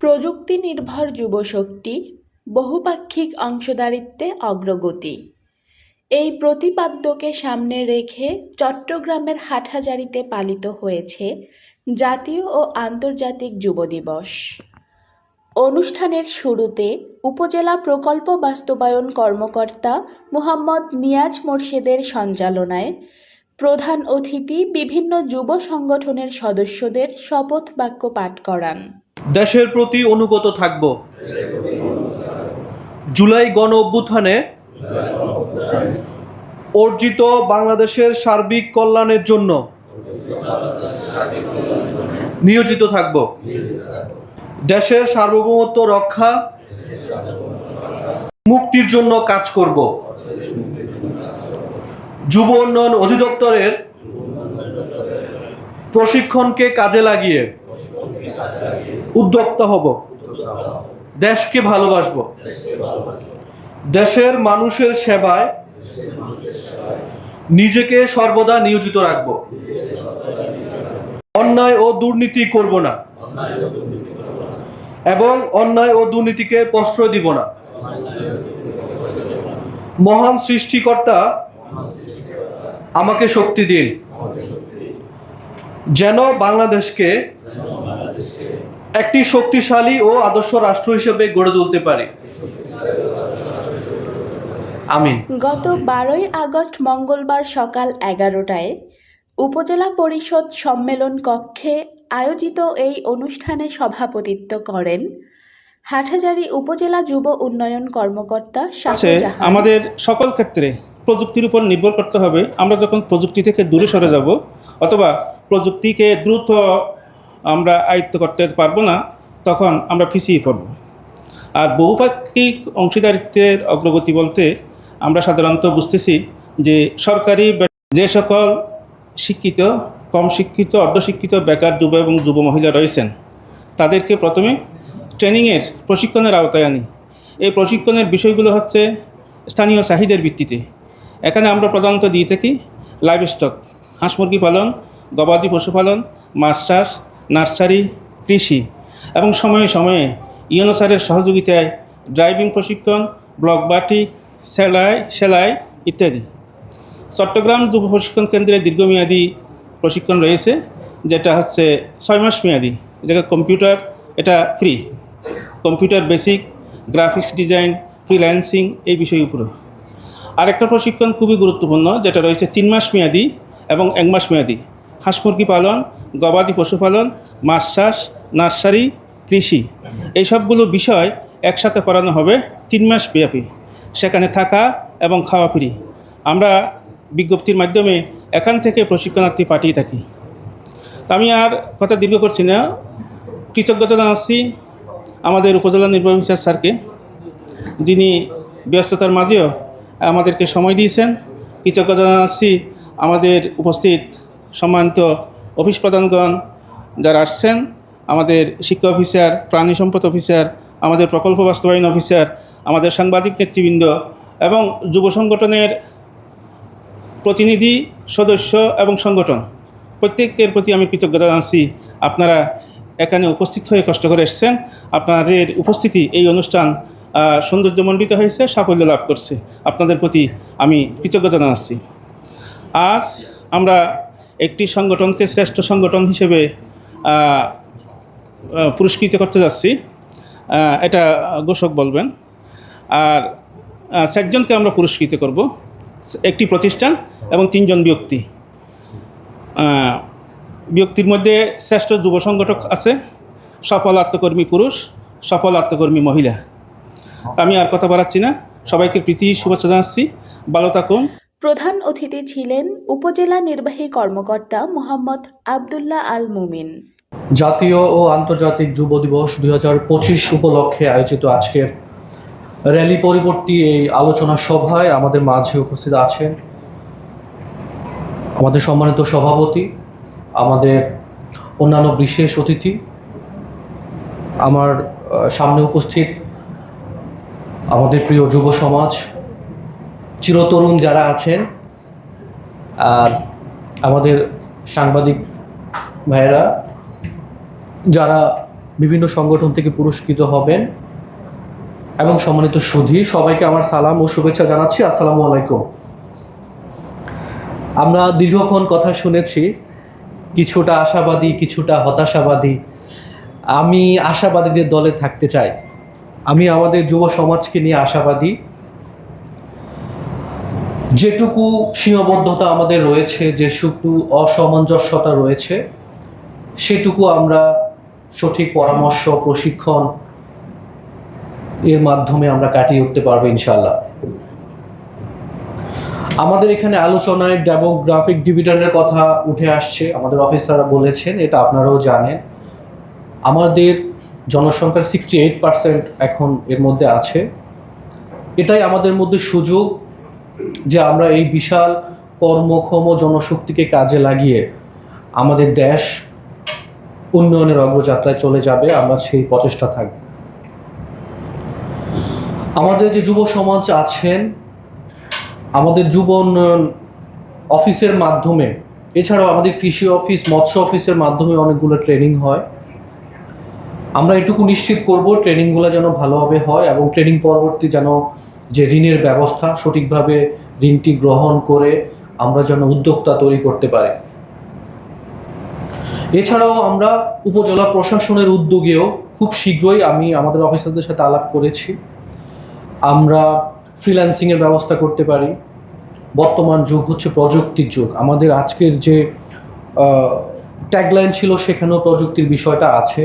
প্রযুক্তি নির্ভর যুবশক্তি, বহুপাক্ষিক অংশদারিত্বে অগ্রগতি। এই প্রতিপাদ্যকে সামনে রেখে চট্টগ্রামের হাটহাজারীতে পালিত হয়েছে জাতীয় ও আন্তর্জাতিক যুব দিবস। অনুষ্ঠানের শুরুতে উপজেলা প্রকল্প বাস্তবায়ন কর্মকর্তা মুহাম্মদ নিয়াজ মোর্শেদের সঞ্চালনায় প্রধান অতিথি বিভিন্ন যুব সংগঠনের সদস্যদের শপথ বাক্য পাঠ করান। দেশের প্রতি অনুগত থাকব। জুলাই গণ অভ্যুত্থানে অর্জিত বাংলাদেশের সার্বিক কল্যাণের জন্য নিয়োজিত থাকব। দেশের সার্বভৌমত্ব রক্ষা মুক্তির জন্য কাজ করব। যুব উন্নয়ন অধিদপ্তরের প্রশিক্ষণকে কাজে লাগিয়ে উদ্যোক্তা হব। দেশকে ভালোবাসবো। দেশের মানুষের সেবায় নিজেকে সর্বদা নিয়োজিত রাখব। অন্যায় ও দুর্নীতি করব না। এবং অন্যায় ও দুর্নীতিকে প্রশ্রয় দিব না। মহান সৃষ্টিকর্তা আমাকে শক্তি দিন। যেন বাংলাদেশকে একটি শক্তিশালী ও আদর্শ রাষ্ট্র হিসেবে গড়ে তুলতে পারে। আমিন। গত বারোই আগস্ট মঙ্গলবার সকাল এগারোটায় উপজেলা পরিষদ সম্মেলন কক্ষে আয়োজিত এই অনুষ্ঠানে সভাপতিত্ব করেন হাটহাজারী উপজেলা যুব উন্নয়ন কর্মকর্তা আমাদের সকল ক্ষেত্রে প্রযুক্তির উপর নির্ভর করতে হবে। আমরা যখন প্রযুক্তি থেকে দূরে সরে যাব, অথবা প্রযুক্তিকে দ্রুত আমরা আয়ত্ত করতে পারব না, তখন আমরা পিছিয়ে পড়ব। আর বহুপাক্ষিক অংশীদারিত্বের অগ্রগতি বলতে আমরা সাধারণত বুঝতেছি যে সরকারি যে সকল শিক্ষিত, কম শিক্ষিত, অর্ধশিক্ষিত, বেকার যুব এবং যুব মহিলা রয়েছেন, তাদেরকে প্রথমে ট্রেনিংয়ের প্রশিক্ষণের আওতায় আনি। এই প্রশিক্ষণের বিষয়গুলো হচ্ছে স্থানীয় চাহিদার ভিত্তিতে। এখানে আমরা প্রধানত দিয়ে থাকি লাইভ স্টক হাঁস মুরগি পালন, গবাদি পশুপালন মাছ চাষ, নার্সারি, কৃষি এবং সময়ে সময়ে ইউনো স্যারের সহযোগিতায় ড্রাইভিং প্রশিক্ষণ, ব্লক বাটিক, সেলাই সেলাই ইত্যাদি। চট্টগ্রাম যুব প্রশিক্ষণ কেন্দ্রে দীর্ঘমেয়াদী প্রশিক্ষণ রয়েছে, যেটা হচ্ছে ছয় মাস মেয়াদি। যেটা কম্পিউটার, এটা free computer basic graphics design freelancing এই বিষয়ের উপরে। আরেকটা প্রশিক্ষণ খুবই গুরুত্বপূর্ণ, যেটা রয়েছে তিন মাস মেয়াদি এবং এক মাস মেয়াদি। হাঁস মুরগি পালন, গবাদি পশুপালন মাছ চাষ, নার্সারি, কৃষি, এই সবগুলো বিষয় একসাথে পড়ানো হবে তিন মাস ব্যাপী। সেখানে থাকা এবং খাওয়া ফ্রি আমরা বিজ্ঞপ্তির মাধ্যমে এখান থেকে প্রশিক্ষণার্থী পাঠিয়ে থাকি। তা আমি আর কথা দীর্ঘ করছি না। কৃতজ্ঞতা জানাচ্ছি আমাদের উপজেলা নির্বাহী স্যারকে, যিনি ব্যস্ততার মাঝেও আমাদেরকে সময় দিয়েছেন। কৃতজ্ঞতা জানাচ্ছি আমাদের উপস্থিত সম্মানিত অফিস প্রধানগণ যারা আসছেন, আমাদের শিক্ষা অফিসার, প্রাণী সম্পদ অফিসার, আমাদের প্রকল্প বাস্তবায়ন অফিসার, আমাদের সাংবাদিক নেতৃবৃন্দ এবং যুব সংগঠনের প্রতিনিধি, সদস্য এবং সংগঠন। প্রত্যেকের প্রতি আমি কৃতজ্ঞতা জানাচ্ছি। আপনারা এখানে উপস্থিত হয়ে কষ্ট করে এসেছেন। আপনাদের উপস্থিতি এই অনুষ্ঠান সৌন্দর্যমণ্ডিত হয়েছে, সাফল্য লাভ করছে। আপনাদের প্রতি আমি কৃতজ্ঞতা জানাচ্ছি। আজ আমরা একটি সংগঠনকে শ্রেষ্ঠ সংগঠন হিসেবে পুরস্কৃত করতে যাচ্ছি। এটা ঘোষক বলবেন। আর চারজনকে আমরা পুরস্কৃত করব। একটি প্রতিষ্ঠান এবং তিনজন ব্যক্তি। ব্যক্তির মধ্যে শ্রেষ্ঠ যুব সংগঠক আছে। সফল আত্মকর্মী পুরুষ, সফল আত্মকর্মী মহিলা। আমি আর কথা বাড়াচ্ছি না। সবাইকে প্রীতি শুভেচ্ছা জানাচ্ছি। ভালো থাকুন। প্রধান অতিথি ছিলেন উপজেলা নির্বাহী কর্মকর্তা মোহাম্মদ আবদুল্লাহ আল মুমিন। জাতীয় ও আন্তর্জাতিক যুব দিবস দুই হাজার পঁচিশ উপলক্ষে আয়োজিত আজকের র্যালি পরিবর্তী এই আলোচনা সভায় আমাদের মাঝে উপস্থিত আছেন আমাদের সম্মানিত সভাপতি আমাদের অন্যান্য বিশেষ অতিথি আমার সামনে উপস্থিত আমাদের প্রিয় যুব সমাজ, চিরতরুণ যারা আছেন আমাদের সাংবাদিক ভাইয়েরা, যারা বিভিন্ন সংগঠন থেকে পুরস্কৃত হবেন এবং সম্মানিত সুধী, সবাইকে আমার সালাম ও শুভেচ্ছা জানাচ্ছি। আসসালামু আলাইকুম। আমরা দীর্ঘক্ষণ কথা শুনেছি, কিছুটা আশাবাদী, কিছুটা হতাশাবাদী। আমি আশাবাদীদের দলে থাকতে চাই। আমি আমাদের যুব সমাজকে নিয়ে আশাবাদী। যেটুকু সীমাবদ্ধতা আমাদের রয়েছে যে যেটুকু অসামঞ্জস্যতা রয়েছে, সেটুকু আমরা সঠিক পরামর্শ, প্রশিক্ষণ এর মাধ্যমে আমরা কাটিয়ে উঠতে পারব ইনশাল্লাহ আমাদের এখানে আলোচনায় ডেমোগ্রাফিক ডিভিডেন্ডের কথা উঠে আসছে। আমাদের অফিসাররা বলেছেন, এটা আপনারাও জানেন। আমাদের জনসংখ্যার সিক্সটি এইট পার্সেন্ট এখন এর মধ্যে আছে। এটাই আমাদের মধ্যে সুযোগ যে আমরা এই বিশাল কর্মক্ষম জনশক্তিকে কাজে লাগিয়ে আমাদের দেশ উন্নয়নের অগ্রযাত্রায় চলে যাবে, আমরা সেই প্রচেষ্টা থাকব। আমাদের যে যুব সমাজ আছেন, আমাদের যুব উন্নয়ন অফিসের মাধ্যমে, এছাড়াও আমাদের কৃষি অফিস, মৎস্য অফিসের মাধ্যমে অনেকগুলো ট্রেনিং হয়। আমরা এটুকু নিশ্চিত করব, ট্রেনিংগুলো যেন ভালোভাবে হয় এবং ট্রেনিং পরবর্তী যেন যে ঋণের ব্যবস্থা সঠিকভাবে ঋণটি গ্রহণ করে আমরা যেন উদ্যোক্তা তৈরি করতে পারি। এছাড়াও আমরা উপজেলা প্রশাসনের উদ্যোগেও খুব শীঘ্রই আমি আমাদের অফিসারদের সাথে আলাপ করেছি। আমরা ফ্রিল্যান্সিংয়ের ব্যবস্থা করতে পারি। বর্তমান যুগ হচ্ছে প্রযুক্তির যুগ। আমাদের আজকের যে ট্যাগলাইন ছিল সেখানেও প্রযুক্তির বিষয়টা আছে।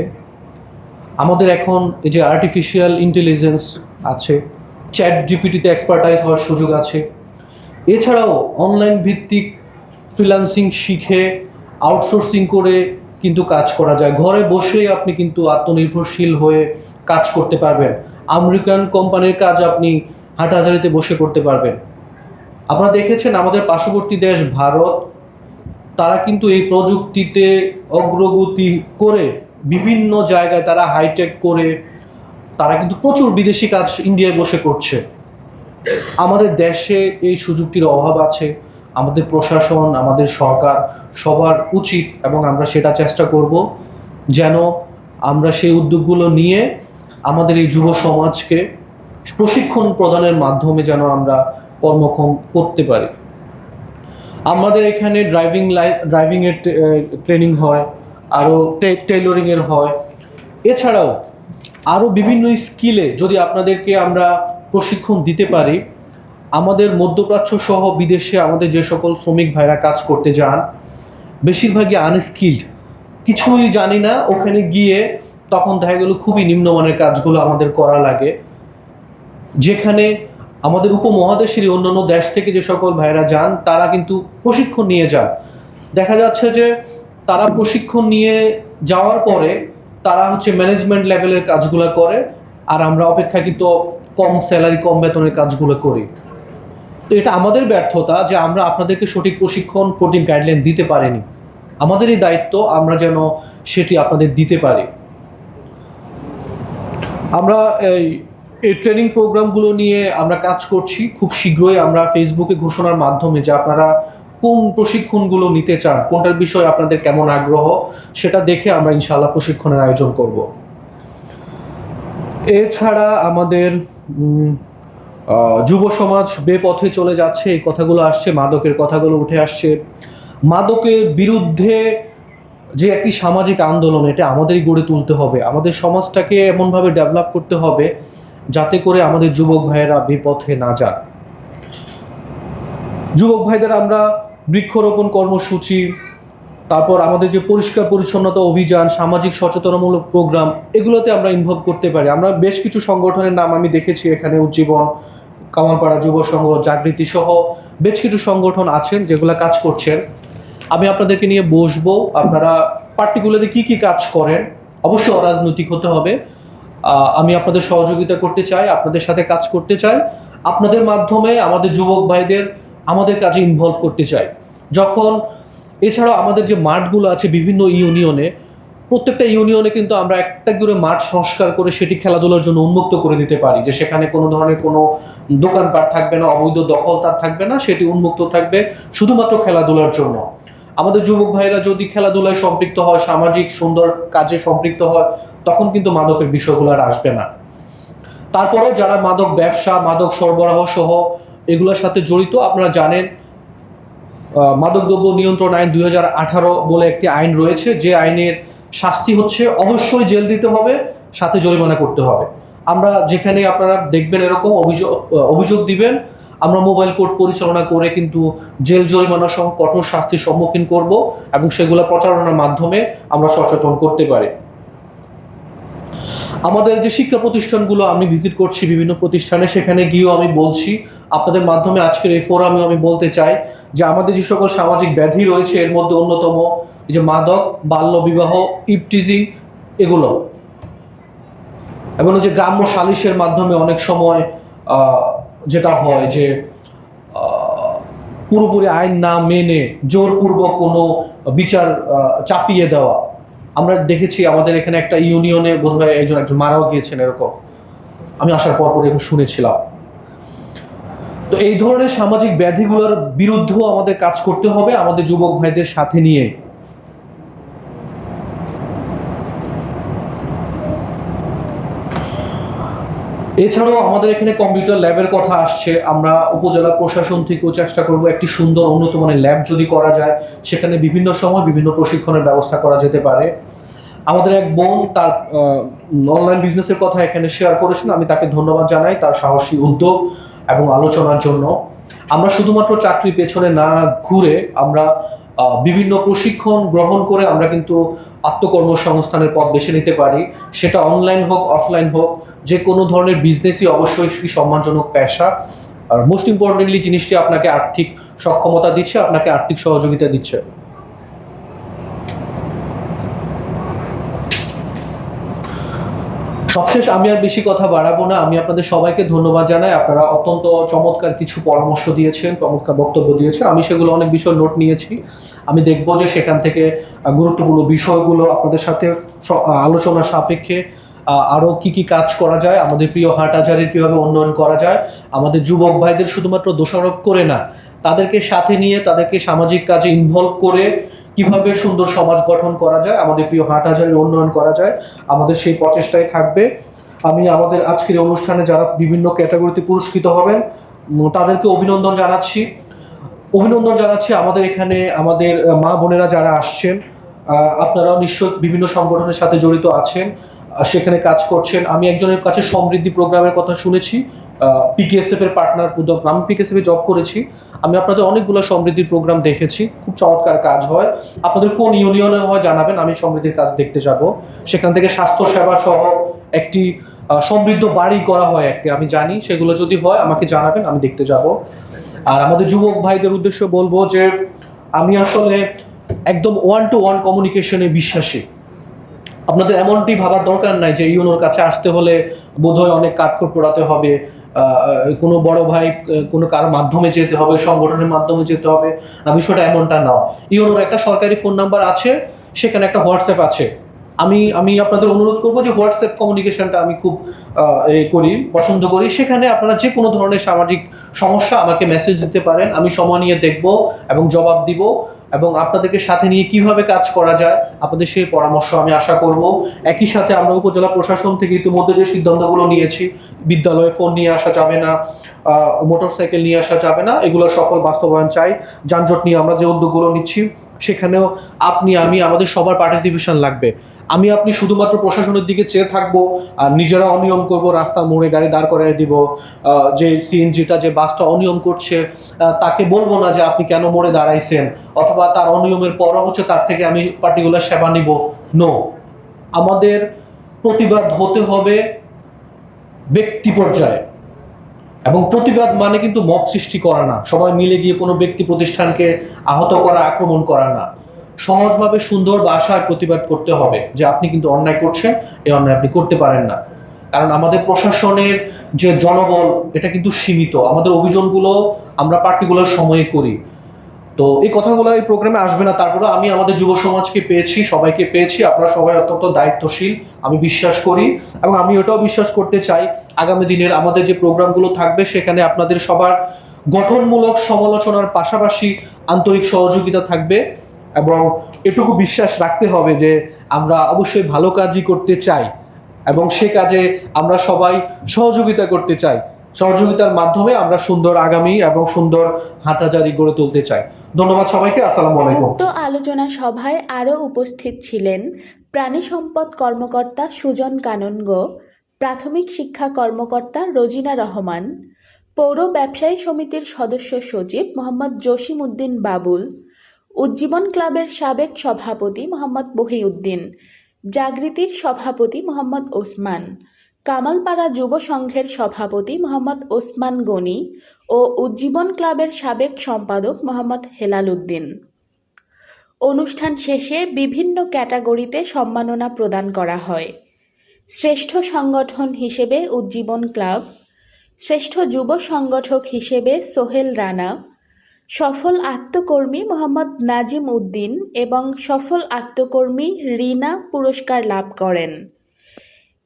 আমাদের এখন এই যে আর্টিফিশিয়াল ইন্টেলিজেন্স আছে চ্যাট জিপিটিতে এক্সপার্টাইজ হওয়ার সুযোগ আছে। এছাড়াও অনলাইন ভিত্তিক ফ্রিল্যান্সিং শিখে আউটসোর্সিং করে কিন্তু কাজ করা যায়। ঘরে বসেই আপনি কিন্তু আত্মনির্ভরশীল হয়ে কাজ করতে পারবেন। আমেরিকান কোম্পানির কাজ আপনি হাঁটাহাঁড়িতে বসে করতে পারবেন। আপনারা দেখেছেন আমাদের পার্শ্ববর্তী দেশ ভারত, তারা কিন্তু এই প্রযুক্তিতে অগ্রগতি করে বিভিন্ন জায়গায় তারা হাইটেক করে, তারা কিন্তু প্রচুর বিদেশি কাজ ইন্ডিয়ায় বসে করছে। আমাদের দেশে এই সুযোগটির অভাব আছে, আমাদের প্রশাসন, আমাদের সরকার সবার উচিত এবং আমরা সেটা চেষ্টা করব যেন আমরা সেই উদ্যোগগুলো নিয়ে আমাদের এই যুব সমাজকে প্রশিক্ষণ প্রদানের মাধ্যমে যেন আমরা কর্মক্ষম করতে পারি। আমাদের এখানে ড্রাইভিং লাই ড্রাইভিংয়ের ট্রেনিং হয় আরও টেইলরিংয়ের হয়। এছাড়াও আরও বিভিন্ন স্কিলে যদি আপনাদেরকে আমরা প্রশিক্ষণ দিতে পারি, আমাদের মধ্যপ্রাচ্য সহ বিদেশে আমাদের যে সকল শ্রমিক ভাইরা কাজ করতে যান, বেশিরভাগই আনস্কিল্ড কিছুই জানি না, ওখানে গিয়ে তখন দেখা গেল খুবই নিম্নমানের কাজগুলো আমাদের করা লাগে। যেখানে আমাদের উপমহাদেশেরই অন্যান্য দেশ থেকে যে সকল ভাইরা যান, তারা কিন্তু প্রশিক্ষণ নিয়ে যান। দেখা যাচ্ছে যে তারা প্রশিক্ষণ নিয়ে যাওয়ার পরে তারা হচ্ছে ম্যানেজমেন্ট লেভেলের কাজগুলো করে, আর আমরা অপেক্ষাকৃত কম স্যালারি কম বেতনের কাজগুলো করি। তো এটা আমাদের ব্যর্থতা যে আমরা আপনাদেরকে সঠিক প্রশিক্ষণ প্রোটিন গাইডলাইন দিতে পারিনি। আমাদেরই দায়িত্ব আমরা যেন সেটি আপনাদের দিতে পারি। আমরা এই এই ট্রেনিং প্রোগ্রামগুলো নিয়ে আমরা কাজ করছি। খুব শীঘ্রই আমরা ফেসবুকে ঘোষণার মাধ্যমে যে আপনারা কোন প্রশিক্ষণগুলো নিতে চান, কোনটার বিষয়ে আপনাদের কেমন আগ্রহ, সেটা দেখে আমরা ইনশাআল্লাহ প্রশিক্ষণের আয়োজন করব। এছাড়া আমাদের যুব সমাজ বেপথে চলে যাচ্ছে, এই কথাগুলো আসছে, মাদকের কথাগুলো উঠে আসছে। মাদকের বিরুদ্ধে যে একটি সামাজিক আন্দোলন, এটা আমাদেরই গড়ে তুলতে হবে। আমাদের সমাজটাকে এমনভাবে ডেভেলপ করতে হবে, যাতে করে আমাদের যুবক ভাইয়েরা বিপথে না যান। যুবক ভাইদের আমরা বৃক্ষরোপণ কর্মসূচি, তারপর আমাদের যে পরিষ্কার পরিচ্ছন্নতা অভিযান, সামাজিক সচেতনামূলক প্রোগ্রাম, এগুলোতে আমরা ইনভলভ করতে পারি। আমরা বেশ কিছু সংগঠনের নাম আমি দেখেছি এখানে, উজ্জীবন, কামালপাড়া যুব সংঘ, জাগৃতি সহ বেশ কিছু সংগঠন আছেন যেগুলো কাজ করছেন। আমি আপনাদেরকে নিয়ে বসবো, আপনারা পার্টিকুলারলি কি কি কাজ করেন, অবশ্যই অরাজনৈতিক হতে হবে। আমি আপনাদের সহযোগিতা করতে চাই, আপনাদের সাথে কাজ করতে চাই। আপনাদের মাধ্যমে আমাদের যুবক ভাইদের আমাদের কাজে ইনভলভ করতে চাই যখন এছাড়াও আমাদের যে মাঠগুলো আছে বিভিন্ন ইউনিয়নে, প্রত্যেকটা ইউনিয়নে কিন্তু আমরা একটা করে মাঠ সংস্কার করে সেটি খেলাধুলার জন্য উন্মুক্ত করে দিতে পারি যে সেখানে কোনো ধরনের কোনো দোকানপাট থাকবে না, অবৈধ দখল তার থাকবে না, সেটি উন্মুক্ত থাকবে শুধুমাত্র খেলাধুলার জন্য। আমাদের যুবক ভাইরা যদি খেলাধুলায় সম্পৃক্ত হয়, সামাজিক সুন্দর কাজে সম্পৃক্ত হয়, তখন কিন্তু মাদকের বিষয়গুলো আর আসবে না। তারপরে যারা মাদক ব্যবসা, মাদক সরবরাহ সহ এগুলোর সাথে জড়িত আপনারা জানেন মাদকদ্রব্য নিয়ন্ত্রণ আইন দু হাজার আঠারো বলে একটি আইন রয়েছে। যে আইনের শাস্তি হচ্ছে অবশ্যই জেল দিতে হবে, সাথে জরিমানা করতে হবে। আমরা যেখানে আপনারা দেখবেন এরকম অভিযোগ অভিযোগ দিবেন, আমরা মোবাইল কোর্ট পরিচালনা করে কিন্তু জেল জরিমানা সহ কঠোর শাস্তির সম্মুখীন করব এবং সেগুলো প্রচারণার মাধ্যমে আমরা সচেতন করতে পারি। আমাদের যে শিক্ষা প্রতিষ্ঠানগুলো আমি ভিজিট করছি বিভিন্ন প্রতিষ্ঠানে, সেখানে গিয়েও আমি বলছি, আপনাদের মাধ্যমে আজকের এই ফোরামে আমি বলতে চাই যে আমাদের যে সকল সামাজিক ব্যাধি রয়েছে, এর মধ্যে অন্যতম যে মাদক, বাল্য বিবাহ ইপটিজিং এগুলো। এবং যে গ্রাম্য সালিশের মাধ্যমে অনেক সময় যেটা হয় যে পুরোপুরি আইন না মেনে জোরপূর্বক কোনো বিচার চাপিয়ে দেওয়া। আমরা দেখেছি আমাদের এখানে একটা ইউনিয়নে বোধহয় একজন একজন মারাও গিয়েছেন এরকম। আমি আসার পর পর শুনেছিলাম। তো এই ধরনের সামাজিক ব্যাধিগুলোর বিরুদ্ধেও আমাদের কাজ করতে হবে, আমাদের যুবক ভাইদের সাথে নিয়ে। এছাড়াও আমাদের এখানে কম্পিউটার ল্যাবের কথা আসছে। আমরা উপজেলা প্রশাসন থেকেও চেষ্টা করব একটি সুন্দর উন্নত মানের ল্যাব যদি করা যায়, সেখানে বিভিন্ন সময় বিভিন্ন প্রশিক্ষণের ব্যবস্থা করা যেতে পারে। আমাদের এক বোন তার অনলাইন বিজনেসের কথা এখানে শেয়ার করেছেন। আমি তাকে ধন্যবাদ জানাই তার সাহসী উদ্যোগ এবং আলোচনার জন্য। আমরা শুধুমাত্র চাকরির পেছনে না ঘুরে আমরা বিভিন্ন প্রশিক্ষণ গ্রহণ করে আমরা কিন্তু আত্মকর্মসংস্থানের পথ বেছে নিতে পারি। সেটা অনলাইন হোক অফলাইন হোক, যে কোনো ধরনের বিজনেসই অবশ্যই একটি সম্মানজনক পেশা। আর মোস্ট ইম্পর্টেন্টলি জিনিসটি আপনাকে আর্থিক সক্ষমতা দিচ্ছে, আপনাকে আর্থিক সহযোগিতা দিচ্ছে। সবশেষ আমি আর বেশি কথা বাড়াবো না। আমি আপনাদের সবাইকে ধন্যবাদ জানাই। আপনারা অত্যন্ত চমৎকার কিছু পরামর্শ দিয়েছেন, চমৎকার বক্তব্য দিয়েছেন। আমি সেগুলো অনেক বিষয় নোট নিয়েছি। আমি দেখব যে সেখান থেকে গুরুত্বপূর্ণ বিষয়গুলো আপনাদের সাথে আলোচনার সাপেক্ষে আরও আরও কি কি কাজ করা যায়, আমাদের প্রিয় হাটহাজারির কীভাবে উন্নয়ন করা যায়, আমাদের যুবক ভাইদের শুধুমাত্র দোষারোপ করে না, তাদেরকে সাথে নিয়ে, তাদেরকে সামাজিক কাজে ইনভলভ করে কীভাবে সুন্দর সমাজ গঠন করা যায়, আমাদের প্রিয় হাটহাজারির উন্নয়ন করা যায়, আমাদের সেই প্রচেষ্টায় থাকবে। আমি আমাদের আজকের অনুষ্ঠানে যারা বিভিন্ন ক্যাটাগরিতে পুরস্কৃত হবেন তাদেরকে অভিনন্দন জানাচ্ছি। অভিনন্দন জানাচ্ছি আমাদের এখানে আমাদের মা বোনেরা যারা আসছেন আপনারাও নিশ্চয় বিভিন্ন সংগঠনের সাথে জড়িত আছেন সেখানে কাজ করছেন। আমি একজনের কাছে সমৃদ্ধি প্রোগ্রামের কথা শুনেছি পিকেএসএফ এর পার্টনার উদ্যোগ আমি পিকেএসএফ এ জব করেছি। আমি আপনাদের অনেকগুলো সমৃদ্ধির প্রোগ্রাম দেখেছি। খুব চমৎকার কাজ হয়। আপনাদের কোন ইউনিয়নে হয় জানাবেন, আমি সমৃদ্ধির কাজ দেখতে যাব। সেখান থেকে স্বাস্থ্য সেবা সহ একটি সমৃদ্ধ বাড়ি করা হয় একটি, আমি জানি। সেগুলো যদি হয়, আমাকে জানাবেন, আমি দেখতে যাব। আর আমাদের যুবক ভাইদের উদ্দেশ্য বলব যে, আমি আসলে একদম ওয়ান টু ওয়ান কমিউনিকেশনে বিশ্বাসী। আপনাদের এমনটি ভাবার দরকার নাই যে, ইউনোর কাছে আসতে হলে বোধহয় অনেক কাঠখোট পোড়াতে হবে কোনো বড় ভাই, কোনো কারও মাধ্যমে যেতে হবে, সংগঠনের মাধ্যমে যেতে হবে। না, বিষয়টা এমনটা নাও ইউনোর একটা সরকারি ফোন নাম্বার আছে, সেখানে একটা হোয়াটসঅ্যাপ আছে। আমি আমি আপনাদের অনুরোধ করব যে হোয়াটসঅ্যাপ কমিউনিকেশনটা আমি খুব করি, পছন্দ করি। সেখানে আপনারা যে কোনো ধরনের সামাজিক সমস্যা আমাকে মেসেজ দিতে পারেন। আমি সময় নিয়ে দেখব এবং জবাব দিব এবং আপনাদেরকে সাথে নিয়ে কীভাবে কাজ করা যায়, আপনাদের সেই পরামর্শ আমি আশা করব। একই সাথে আমরা উপজেলা প্রশাসন থেকে ইতিমধ্যে যে সিদ্ধান্তগুলো নিয়েছি, বিদ্যালয়ে ফোন নিয়ে আসা যাবে না মোটর সাইকেল নিয়ে আসা যাবে না, এগুলো সফল বাস্তবায়ন চাই। যানজট নিয়ে আমরা যে উদ্যোগগুলো নিচ্ছি সেখানেও আপনি, আমি, আমাদের সবার পার্টিসিপেশন লাগবে। আমি, আপনি শুধুমাত্র প্রশাসনের দিকে চেয়ে থাকব, আর নিজেরা অনিয়ম করব, রাস্তা মোড়ে গাড়ি দাঁড় করিয়ে দিব যে সিএনজিটা যে বাসটা অনিয়ম করছে তাকে বলব না যে আপনি কেন মোড়ে দাঁড়াইছেন, অথবা তার অনিয়মের পরও হচ্ছে তার থেকে আমি পার্টিকুলার সেবা নিব। নো আমাদের প্রতিবাদ হতে হবে ব্যক্তি পর্যায়ে। এবং প্রতিবাদ মানে কিন্তু মত সৃষ্টি করা না। সবাই মিলে গিয়ে কোনো ব্যক্তি প্রতিষ্ঠানকে আহত করা, আক্রমণ করা না। সহজভাবে সুন্দর ভাষায় প্রতিবাদ করতে হবে যে আপনি কিন্তু অন্যায় করছেন, এই অন্যায় আপনি করতে পারেন না। কারণ আমাদের প্রশাসনের যে জনবল, এটা কিন্তু সীমিত। আমাদের অভিযোগগুলো আমরা পার্টিকুলার সময়ে করি। তো এই কথাগুলো এই প্রোগ্রামে আসবে না। তারপরে আমি আমাদের যুব সমাজকে পেয়েছি, সবাইকে পেয়েছি। আপনারা সবাই অত্যন্ত দায়িত্বশীল, আমি বিশ্বাস করি। এবং আমি ওটাও বিশ্বাস করতে চাই, আগামী দিনের আমাদের যে প্রোগ্রামগুলো থাকবে, সেখানে আপনাদের সবার গঠনমূলক সমালোচনার পাশাপাশি আন্তরিক সহযোগিতা থাকবে। এবং এটুকু বিশ্বাস রাখতে হবে যে আমরা অবশ্যই ভালো কাজই করতে চাই। এবং সে কাজে আমরা সবাই সহযোগিতা করতে চাই। সহযোগিতার মাধ্যমে আমরা সুন্দর আগামী এবং সুন্দর হাঁটাজারি গড়ে তুলতে চাই। ধন্যবাদ সবাইকে, আসসালামু আলাইকুম। উক্ত আলোচনা সভায় আরও উপস্থিত ছিলেন প্রাণী সম্পদ কর্মকর্তা সুজন কাননগ প্রাথমিক শিক্ষা কর্মকর্তা রোজিনা রহমান, পৌর ব্যবসায়ী সমিতির সদস্য সচিব মোহাম্মদ জসিম উদ্দিন বাবুল, উজ্জীবন ক্লাবের সাবেক সভাপতি মোহাম্মদ বহিউদ্দিন, জাগৃতির সভাপতি মোহাম্মদ ওসমান কামালপাড়া যুব সংঘের সভাপতি মোহাম্মদ ওসমান গনি ও উজ্জীবন ক্লাবের সাবেক সম্পাদক মোহাম্মদ হেলাল উদ্দিন। অনুষ্ঠান শেষে বিভিন্ন ক্যাটাগরিতে সম্মাননা প্রদান করা হয়। শ্রেষ্ঠ সংগঠন হিসেবে উজ্জীবন ক্লাব, শ্রেষ্ঠ যুব সংগঠক হিসেবে সোহেল রানা, সফল আত্মকর্মী মোহাম্মদ নাজিম উদ্দিন এবং সফল আত্মকর্মী রিনা পুরস্কার লাভ করেন।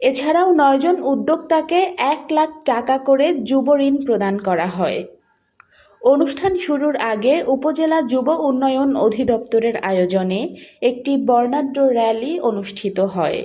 এছাড়াও নয়জন উদ্যোক্তাকে এক লাখ টাকা করে যুব ঋণ প্রদান করা হয়। অনুষ্ঠান শুরুর আগে উপজেলা যুব উন্নয়ন অধিদপ্তরের আয়োজনে একটি বর্ণাঢ্য র্যালি অনুষ্ঠিত হয়।